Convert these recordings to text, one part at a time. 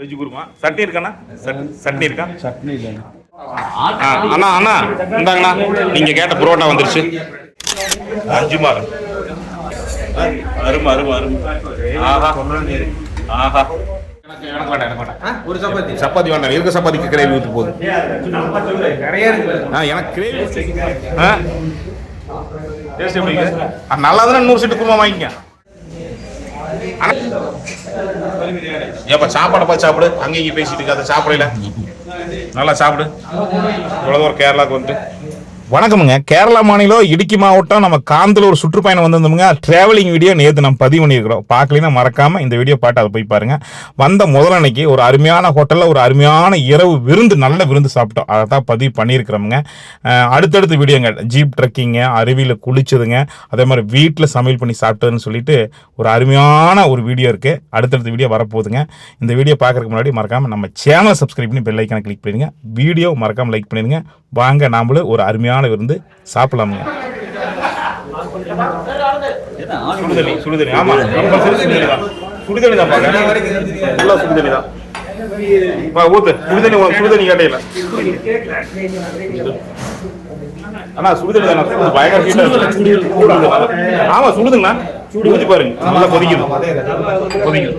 Veg kurma. Chutney இருக்காண்ணா? சட்- சட்னி இருக்கா? சட்னி அண்ணா அண்ணா இந்தாங்கண்ணா. நீங்க கேட்ட புரோட்டா வந்துருச்சு. அஞ்சு மாதம் அருமை அருமை அருமை. ஆஹா. ஆஹா. ஒரு சப்பாத்தி. சப்பாத்தி. வேண்டாம். இருக்க சப்பாத்திக்கு கிரேவி ஊற்றி போதும். நிறைய இருக்கு. ஆ எனக்கு கிரேவி ஆ. டேஸ்ட் எப்படி இருக்கு? ஆ, நல்லா தானே நூறு செட்டு குருமா வாங்கிக்க. ஏப்பா சாப்பாடை பார்த்து சாப்பிடு. அங்கே இங்கே பேசிட்டு இருக்காது சாப்பிடல. நல்லா சாப்பிடு. இவ்வளோ ஒரு கேரளாவுக்கு வந்து வணக்கமுங்க. கேரளா மாநிலம் இடுக்கி மாவட்டம் நம்ம காந்தலூர் சுற்றுப்பயணம் வந்திருந்தோமுங்க. டிராவலிங் வீடியோ நேற்று நம்ம பதிவு பண்ணியிருக்கிறோம். பார்க்கலைன்னா மறக்காமல் இந்த வீடியோ பாட்டு அதை போய் பாருங்கள் வந்த முதல் அன்னைக்கு ஒரு அருமையான ஹோட்டலில் ஒரு அருமையான இரவு விருந்து நல்ல விருந்து சாப்பிட்டோம். அதை தான் பதிவு பண்ணியிருக்கிறோமுங்க. அடுத்தடுத்த வீடியோங்க ஜீப் ட்ரெக்கிங்க அருவியில் குளிச்சதுங்க. அதே மாதிரி வீட்டில் சமையல் பண்ணி சாப்பிட்டதுன்னு சொல்லிட்டு ஒரு அருமையான ஒரு வீடியோ இருக்குது அடுத்தடுத்த வீடியோ வரப்போகுதுங்க. இந்த வீடியோ பார்க்குறதுக்கு முன்னாடி மறக்காமல் நம்ம சேனலை சப்ஸ்கிரைப் பண்ணி பெல் ஐக்கானை கிளிக் பண்ணிடுங்க. வீடியோ மறக்காமல் லைக் பண்ணிடுங்க. வாங்க நாமளும் ஒரு அருமையான விருந்து சாப்பிடலாமுங்க. சுடுதண்ணி சுடுதண்ணி. ஆமா கம்பல்சரி சுடுதண்ணி தான். சுடுதண்ணி தான் பாக்க ஃபுல்லா சுடுதண்ணி தான். பா ஊத்து. சுடுதண்ணி உனக்கு சுடுதண்ணி கேட்டையில. அண்ணா சுடுதண்ணி தானே. பயங்கர ஹீட்டா ஆமா சுடுதுங்கண்ணா. ஊத்தி பாருங்க. நல்லா கொதிக்குது. கொதிக்குது.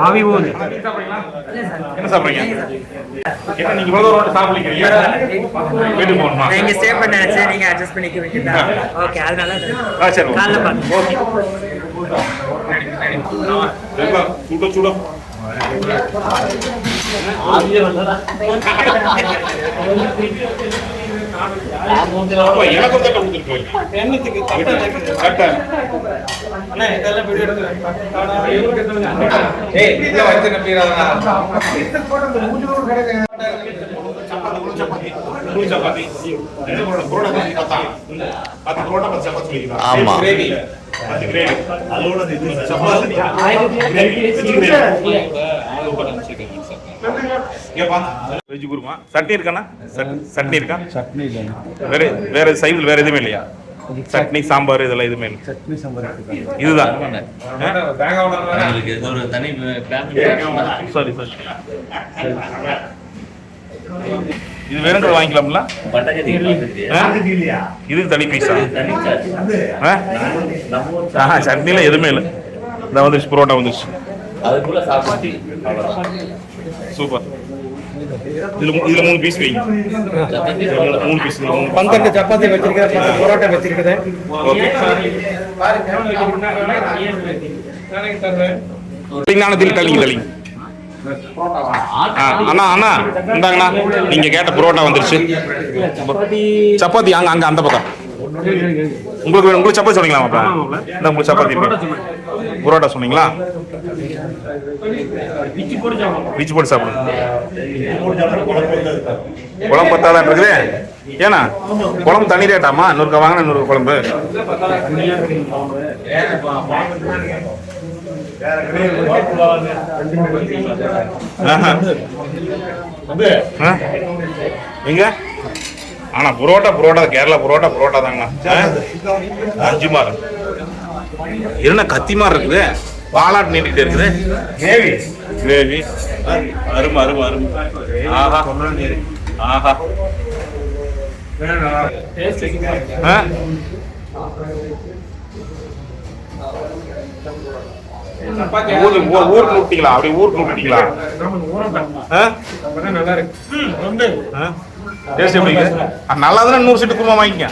ஆவி போகுது என்ன சாப்பிடுறீங்க? என்ன நீங்க இவ்வளவு தூரம் சாப்பிடுறீங்க வீட்டுக்கு போகணுமா? நான் இங்க ஸ்டே பண்ண நினைச்சேன் நீங்க அட்ஜஸ்ட் பண்ணிக்க வேண்டியதா? ஓகே அதனால ஆ சரி காலைல பாருங்க. ஓகே. சுட சுட ஒரு தட்டை கொடுத்துட்டு போய். எண்ணத்துக்கு தட்டை. அண்ணா இதெல்லாம் வீடியோ. ஆமா. கிரேவி. சப்பாத்தி. வெஜ் குருமா. சட்னி இருக்காண்ணா? சட்- சட்னி இருக்கா? சட்னி இல்லைண்ணா வேற வேற சைடில் வேற எதுவுமே இல்லையா? சட்னி சாம்பார் இதெல்லாம் எதுவுமே இல்லை. சட்னி சாம்பார் இதுதான். சாரி சாரி இது வேணுங்கிறது வாங்கிக்கலாம்ல? இது தனி பீஸா ஆஹா சட்னில எதுவுமே இல்லை. இந்த வந்துருச்சு புரோட்டா வந்துருச்சு. அதுக்குள்ள சாப்பாடு அவ்வளவுதான். சூப்பர் இதுல மூணு பீஸ் வைங்க. மூணு- பீஸ் பந்தட்டு சப்பாத்தி வச்சிருக்கிறேன் பத்து பரோட்டா வச்சிருக்கிறேன். தள்ளிங்க தள்ளிங்க. அண்ணா அண்ணா இந்தாங்கண்ணா. நீங்க கேட்ட புரோட்டா வந்துருச்சு. சப்பாத்தி அங்க அங்க அந்த பக்கம். உங்களுக்கு உங்களுக்கு சப்பாத்தி சொன்னீங்களா மாப்பிள? இந்த உங்களுக்கு சப்பாத்தி. புரோட்டா சொன்னீங்களா? பிச்சு போட்டு சாப்பிடுங்க குழம்பு பத்தாதான் இருக்குது ஏன்னா குழம்பு தண்ணி ரேட்டாமா நூறுக்கா வாங்கினா நூறு குழம்பு? எங்க? ஆனா புரோட்டா புரோட்டா கேரளா புரோட்டா புரோட்டா தாங்கண்ணா. ஆ? அஞ்சு மாதம் என்ன கத்தி மாதிரி இருக்குது. பாலாட்டு நீட்டிட்டு இருக்குது. கிரேவி. கிரேவி. அருமை அருமை அருமை. ஆஹா. ஆஹா. ஆ? ஊருக்கு ஊருக்கு விட்டீங்களா அப்படி ஊருக்கு விட்டீங்களா ஆ? நல்லா இருக்கு. ஆ? டேஸ்ட் எப்படி நல்லா தானே நூறு சீட்டு குருமா வாங்கிக்க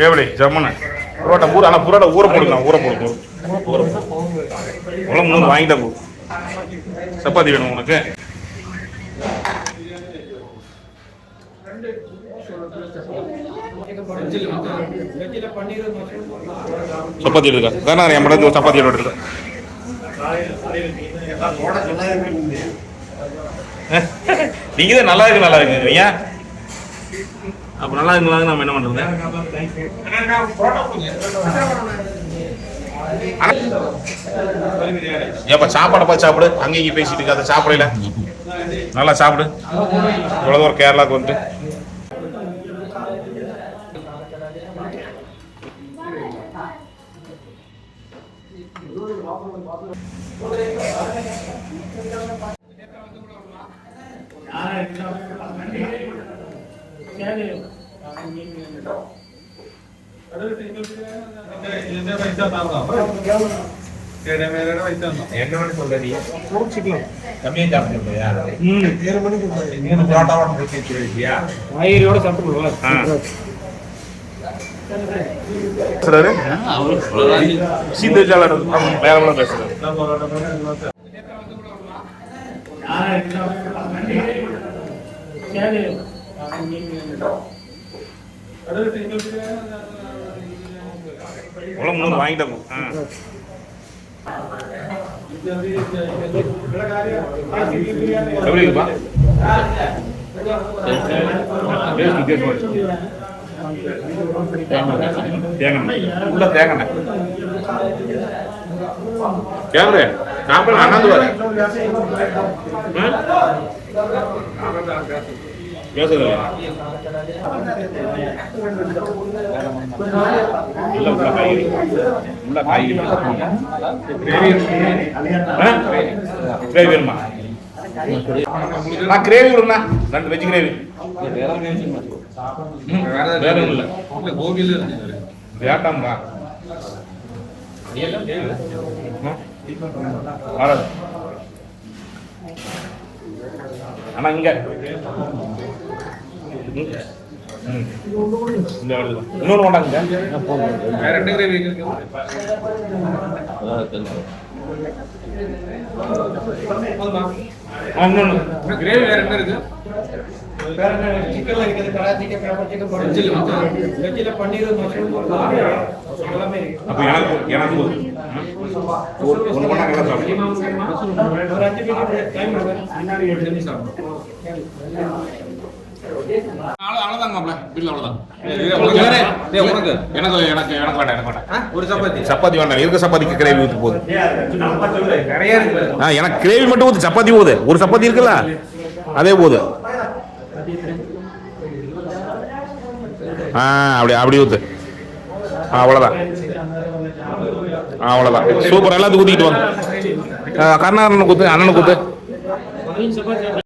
எப்படி ஜம்முன்னு புரோட்டா ஊர் ஆனால் புரோட்டா ஊற போடுங்க ஊற போடுங்க. ஊற குழம்பு நூறு வாங்கிட்டா போ. சப்பாத்தி வேணும் உனக்கு. சப்பாத்தி எடுக்கா தானே என் படத்து சப்பாத்தி எடுக்க நீங்க தான் நல்லா இருக்கு நல்லா இருக்கு. ஐயா? அப்போ நல்லா இருந்தாலும் நம்ம என்ன பண்றது? ஏப்பா சாப்பாடை சாப்பிடு. அங்கே இங்கே பேசிட்டு இருக்காத சாப்பிடல. நல்லா சாப்பிடு. இவ்வளோ தூரம் கேரளாவுக்கு வந்துட்டு. என்ன சொல்ற நீ ஆயிரோட சாப்பிட்டு பேசுறாரு சீந்தேஜாளர் வேற பேசுறாரு உள்ள முன்னூறு வாங்கிட்டோம். எப்படி இருக்குப்பா டேஸ்ட் வித்தியாசமா தேங்காய் உள்ள தேங்காய் கேமரே அண்ணாந்து பேசுறது உள்ள உள்ள காய்கறி உள்ள காய்கறி கிரேவி வேணுமா? நான் கிரேவி விடுண்ணா ரெண்டு வெஜ் கிரேவி. வேற ஒன்றும் இல்லை. கோவில் வேட்டாம்டா ஆனா இங்க. இன்னொன்று வேண்டாங்க வேற ரெண்டு கிரேவி இன்னொன்று கிரேவி வேற என்ன இருக்கு. சிக்கன்ல இருக்குது kadai chicken pepper chicken butter chicken வெஜ்ஜில் பன்னீர் மஷ்ரூம் எல்லாமே இருக்கு. அப்போ எனக்கு எனக்கு ஒன்று ஒன்று பண்ணால் நல்லா சாப்பிடும் ஒரு அஞ்சு மினிட் டைம் முன்னாடி எடுத்து சாப்பிடும் சப்பாத்தி வேண்டாம் இருக்க சப்பாத்திக்கு கிரேவி ஊற்றி போகுது நிறைய எனக்கு கிரேவி மட்டும் ஊத்து சப்பாத்தி போகுது ஒரு சப்பாத்தி இருக்குல்ல அதே போகுது ஆ அப்படி அப்படி ஊத்து ஆ அவ்வளோதான் ஆ அவ்வளோதான் சூப்பர் எல்லாத்துக்கும் ஊற்றிக்கிட்டு வாங்க ஆ, கருணாகரனுக்கு ஊத்து அண்ணனுக்கு ஊத்து